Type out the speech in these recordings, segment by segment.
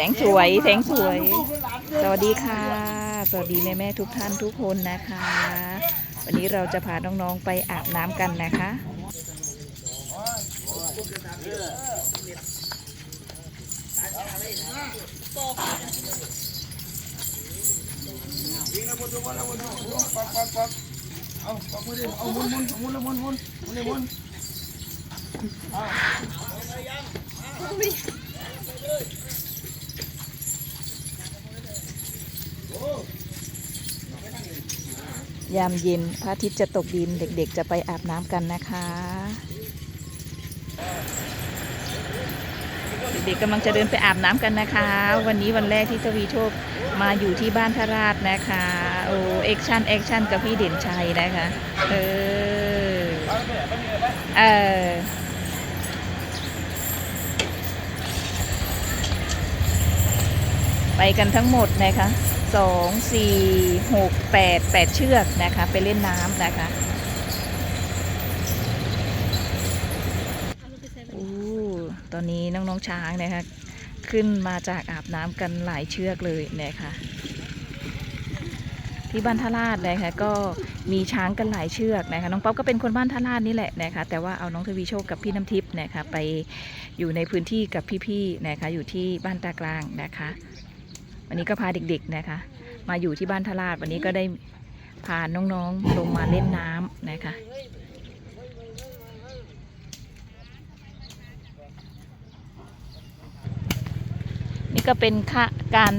สงสวย แสงสวย สวัสดีค่ะ สวัสดีแม่แม่ทุกท่านทุกคนนะคะ วันนี้เราจะพาน้องๆไปอาบน้ำกันนะคะเอาปักมือดิเอาหมุนหมุนหมุนแล้วหมุนหมุนหมุนเลยหมุน ยามเย็นพระอาทิตย์จะตกดินเด็กๆ จะไปอาบน้ำกันนะคะ เด็กๆกำลังจะเดินไปอาบน้ำกันนะคะ วันนี้วันแรกที่ทวีโชคมาอยู่ที่บ้านทราชนะคะโอ้แอคชั่นแอคชั่นกับพี่เด่นชัยนะคะเออเออไปกันทั้งหมดนะคะ สองสี่หกแปดแปดเชือกนะคะ ไปเล่นน้ำนะคะโอ้ตอนนี้น้องๆช้างนะคะ ขึ้นมาจากอาบน้ำกันหลายเชือกเลยนะคะ ที่บ้านท่าลาดนะคะก็มีช้างกันหลายเชือกนะคะ น้องป๊อปก็เป็นคนบ้านท่าลาดนี่แหละนะคะ แต่ว่าเอาน้องทวีโชคกับพี่น้ำทิพย์นะคะ ไปอยู่ในพื้นที่กับพี่ๆนะคะ อยู่ที่บ้านตากลางนะคะ วันนี้ก็พาเด็กๆนะคะ มาอยู่ที่บ้านทลาดวันนี้ก็ได้พาน้องๆลงมาเล่นน้ำนะคะนี่ก็เป็นค่าการ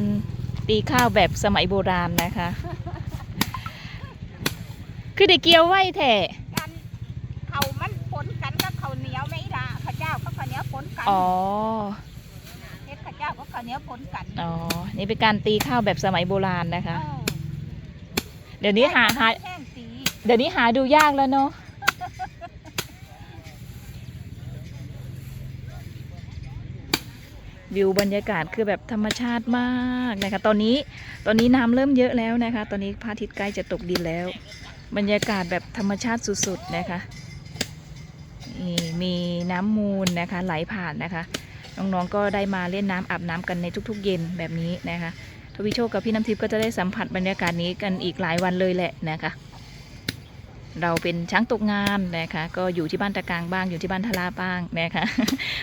ตีข้าวแบบสมัยโบราณนะคะ คือเด็กเกียวไหวแท้กันเขามันปนกันกับข้าวเหนียวไหมล่ะข้าวเจ้าก็ข้าวเหนียวปนกันอ๋อเฮ็ดข้าวเจ้าก็ข้าวเหนียวปนกันอ๋อ นี่เป็นการตีข้าวแบบสมัยโบราณนะคะเออเดี๋ยวนี้หาหาแห้งสีเดี๋ยวนี้หาดูยากแล้วเนาะวิวบรรยากาศคือแบบธรรมชาติมากนะคะ ตอนนี้ตอนนี้น้ำเริ่มเยอะแล้วนะคะ ตอนนี้พระอาทิตย์ใกล้จะตกดินแล้ว บรรยากาศแบบธรรมชาติสุดๆนะคะนี่มีน้ำมูลนะคะ ไหลผ่านนะคะ น้องๆก็ได้มาเล่นน้ำอาบน้ำกันในทุก ๆ เย็นแบบนี้นะคะทวิโชคกับพี่น้ำทิพย์ก็จะได้สัมผัสบรรยากาศนี้กันอีกหลายวันเลยแหละนะคะเราเป็นช้างตกงานนะคะก็อยู่ที่บ้านตะกลางบ้างอยู่ที่บ้านทลาบ้างนะคะ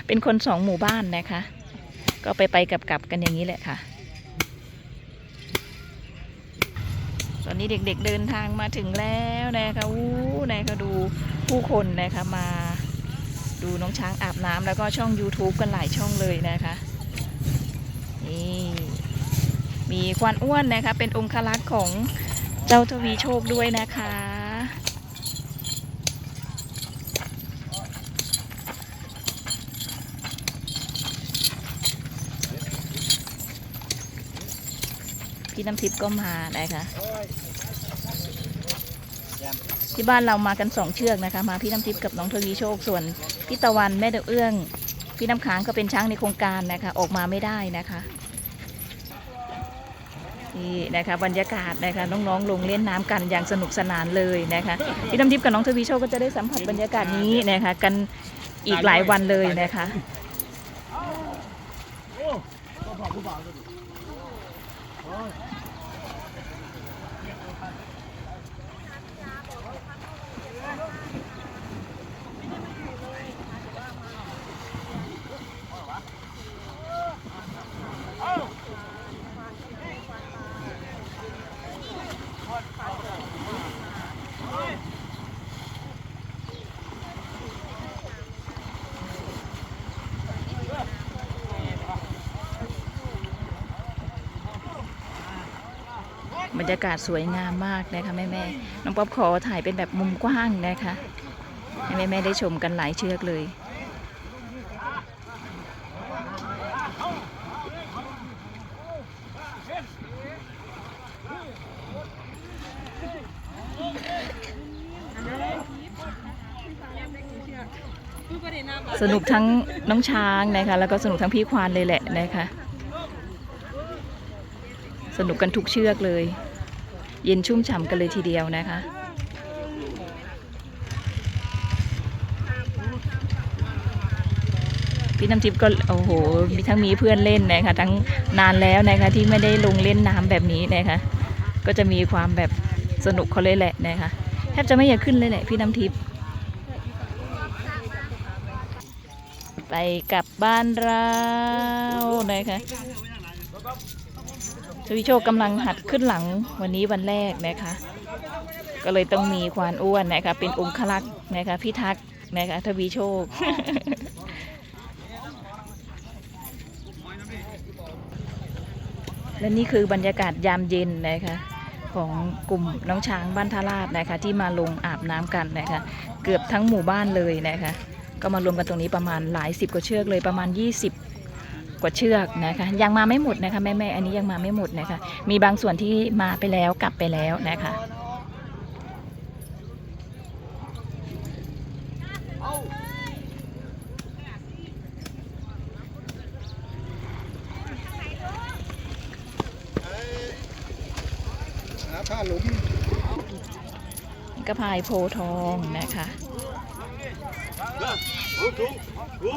เป็นคนสองหมู่บ้านนะคะ ก็ไปไปกับกลับกันอย่างนี้แหละค่ะ ตอนนี้เด็กๆเดินทางมาถึงแล้วนะคะอู้นะคะดูผู้คนนะคะมา ดูน้องช้างอาบน้ำแล้วก็ช่อง YouTube กันหลายช่องเลยนะคะนี่มีควานอ้วนนะคะ เป็นองคลักษ์ของเจ้าทวีโชคด้วยนะคะพี่น้ำทิพย์ก็มานะคะ ที่บ้านเรามากันสองเชือกนะคะ มาพี่น้ำทิพย์กับน้องทวีโชคส่วนพี่ตะวันแม่เดอเอื้อง พี่น้ำค้างก็เป็นช้างในโครงการนะคะ ออกมาไม่ได้นะคะนี่นะคะบรรยากาศนะคะน้องๆลงเล่นน้ำกันอย่างสนุกสนานเลยนะคะพี่น้ำทิพย์กับน้องทวีโชคก็จะได้สัมผัสบรรยากาศนี้นะคะกันอีกหลายวันเลยนะคะโอ้ บรรยากาศสวยงามมากนะคะแม่แม่น้องป๊อปขอถ่ายเป็นแบบมุมกว้างนะคะให้แม่แม่ได้ชมกันหลายเชือกเลยสนุกทั้งน้องช้างนะคะ แล้วก็สนุกทั้งพี่ควานเลยแหละนะคะ สนุกกันทุกเชือกเลย เย็นชุ่มฉ่ำกันเลยทีเดียวนะคะ พี่น้ำทิพย์ก็โอ้โหมีทั้งมีเพื่อนเล่นนะคะทั้งนานแล้วนะคะที่ไม่ได้ลงเล่นน้ำแบบนี้นะคะ ก็จะมีความแบบสนุกเขาเลยแหละนะคะแทบจะไม่อยากขึ้นเลยแหละพี่น้ำทิพย์ไปกลับบ้านเรานะคะ ชวิโชคกำลังหัดขึ้นหลังวันนี้วันแรกนะคะ ก็เลยต้องมีควานอ้วนนะคะ เป็นองคลักษ์นะคะพิทักษ์นะคะทวีโชคและนี่คือบรรยากาศยามเย็นนะคะของกลุ่มน้องช้างบ้านทาราดนะคะ ที่มาลงอาบน้ำกันนะคะ เกือบทั้งหมู่บ้านเลยนะคะ ก็มารวมกันตรงนี้ประมาณหลายสิบกว่าเชือกเลยประมาณ 20 กว่าเชือกนะคะ ยังมาไม่หมดนะคะแม่แม่ๆอันนี้ยังมาไม่หมดนะคะ มีบางส่วนที่มาไปแล้วกลับไปแล้วนะคะผ้าหลุมกระพายโพทองนะคะ โอ้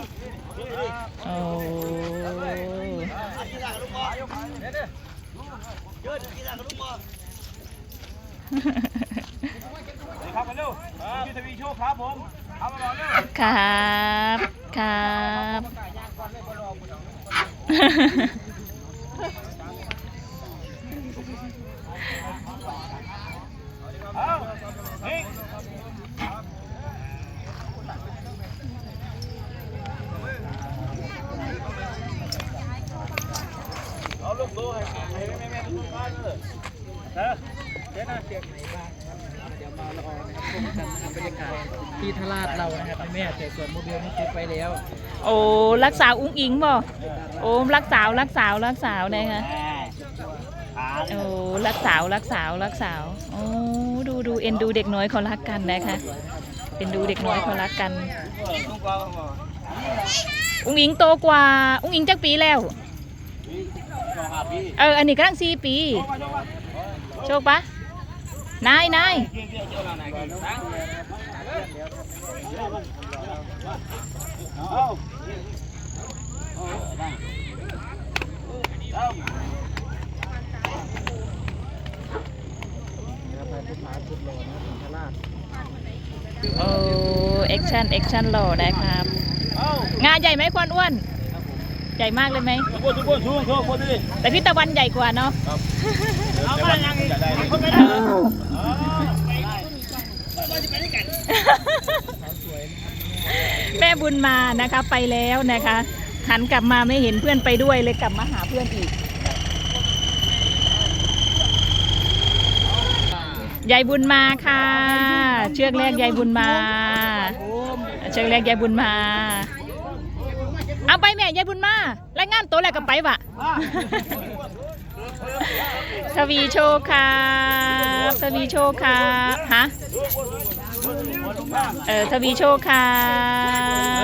ครับมาเร็วพี่ทวีโชคครับผมเอามาบอกเร็วครับครับ เอานี่เอาลูกดูให้ให้แม่แม่ทุกท่านเลยนะเดี๋ยวนะเสียง เดี๋ยวมารอนะครั บชมกันนะครับบรยากาศที่ทราดเรานะครับแม่แต่ส่วนโมเดลนี่ซื้อไปแล้วโอ้รักษาอุ้งอิงบ่โอ้รักสาวรักสาวรักสาวนะคะโอ้รักสาวรักสาวรักสาวโอ้ดูดูเอ็นดูเด็กน้อยเขารักกันนะคะเอ็นดูเด็กน้อยเขารักกัน อุ้งอิงโตกว่า อุ้งอิงจักปีแล้ว เออ อันนี้กำลังสี่ปี โชคปะนายนายโอ้แอคชั่นแอคชั่นหล่อนะครับ งานใหญ่ไหมควันอ้วน หญ่มากเลยไหมทุกคนทุกคนช่วยช่วยคนดิแต่พี่ตะวันใหญ่กว่าเนาะเอามายังอีกคนไม่ได้แม่บุญมานะคะไปแล้วนะคะหันกลับมาไม่เห็นเพื่อนไปด้วยเลยกลับมาหาเพื่อนอีกยายบุญมาค่ะ เชือกแรกยายบุญมา เชือกแรกยายบุญมา เอาไปแม่ยายบุญมารายงานตัวแล้วก็ไปวะทวีโชคครับทวีโชคครับฮะเออทวีโชคครั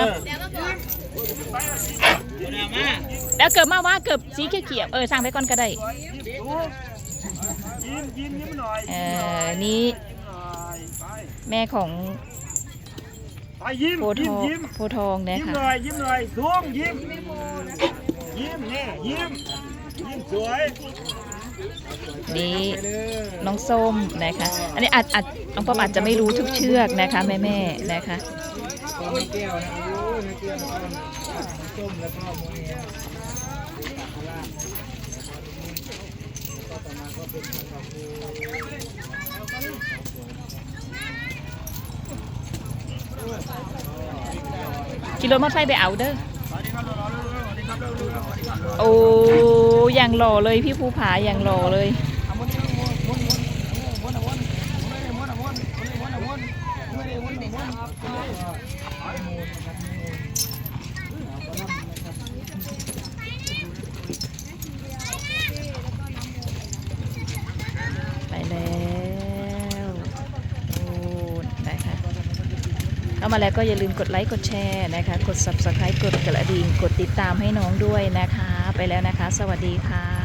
บแล้วเกิดมาว่าเกิดสีเขียวๆเออสร้างไปก่อนก็ได้ยิ้มยิ้มยิ้มหน่อยเออนี่หน่อยไปแม่ของ ไปยิ้มโพธิ์ทยิ้มองยิ้มโพธิ์ทองนะยิ้มคะหน่อยยิ้มหน่อยดวงยิ้มยิ้มนี่ยิ้มยิ้มสวยนี่ น้องส้มนะคะ อันนี้อาจอาจน้องป้อมอาจจะไม่รู้ทุกเชือกนะคะแม่แม่ๆนะคะ ก็ไม่แก้วนะโอ้ยไม่แก้วนะส้มแล้วก็โมเดลก็ต่อมาก็เป็นทางดอกบัว กิโลมอเตอร์ไซค์ไปเอาเด้อโอ้อย่างหล่อเลยพี่ภูผาอย่างหล่อเลย ไปแล้วโอ้นะคะ เข้ามาแล้วก็อย่าลืมกดไลค์กดแชร์นะคะ กด subscribe กดกระดิ่งกดติดตามให้น้องด้วยนะคะ ไปแล้วนะคะ สวัสดีค่ะ